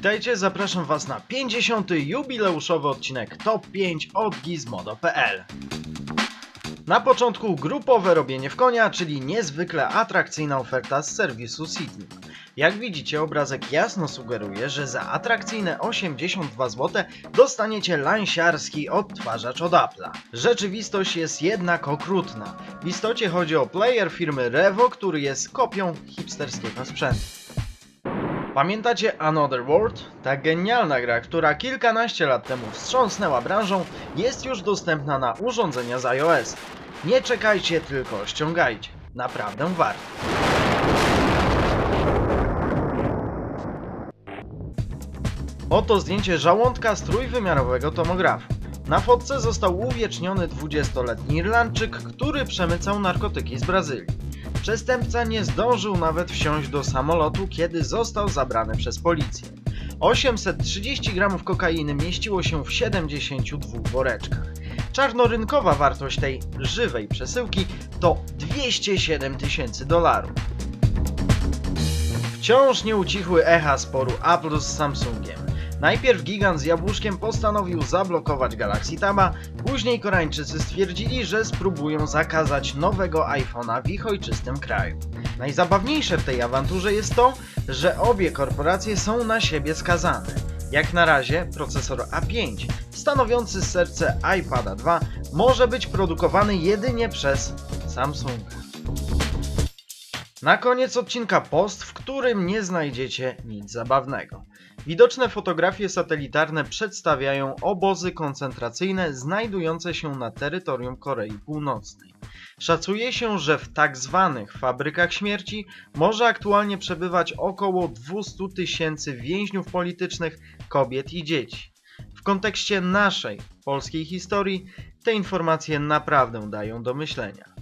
Witajcie, zapraszam Was na 50. jubileuszowy odcinek Top 5 od Gizmodo.pl. Na początku grupowe robienie w konia, czyli niezwykle atrakcyjna oferta z serwisu Sydney. Jak widzicie, obrazek jasno sugeruje, że za atrakcyjne 82 zł dostaniecie lansiarski odtwarzacz od Apple'a. Rzeczywistość jest jednak okrutna. W istocie chodzi o player firmy Revo, który jest kopią hipsterskiego sprzętu. Pamiętacie Another World? Ta genialna gra, która kilkanaście lat temu wstrząsnęła branżą, jest już dostępna na urządzenia z iOS. Nie czekajcie, tylko ściągajcie. Naprawdę warto. Oto zdjęcie żołądka z trójwymiarowego tomografu. Na fotce został uwieczniony 20-letni Irlandczyk, który przemycał narkotyki z Brazylii. Przestępca nie zdążył nawet wsiąść do samolotu, kiedy został zabrany przez policję. 830 gramów kokainy mieściło się w 72 woreczkach. Czarnorynkowa wartość tej żywej przesyłki to 207 tysięcy dolarów. Wciąż nie ucichły echa sporu Apple z Samsungiem. Najpierw gigant z jabłuszkiem postanowił zablokować Galaxy Taba, później Koreańczycy stwierdzili, że spróbują zakazać nowego iPhone'a w ich ojczystym kraju. Najzabawniejsze w tej awanturze jest to, że obie korporacje są na siebie skazane. Jak na razie procesor A5, stanowiący serce iPada 2, może być produkowany jedynie przez Samsunga. Na koniec odcinka post, w którym nie znajdziecie nic zabawnego. Widoczne fotografie satelitarne przedstawiają obozy koncentracyjne znajdujące się na terytorium Korei Północnej. Szacuje się, że w tak zwanych fabrykach śmierci może aktualnie przebywać około 200 tysięcy więźniów politycznych, kobiet i dzieci. W kontekście naszej polskiej historii te informacje naprawdę dają do myślenia.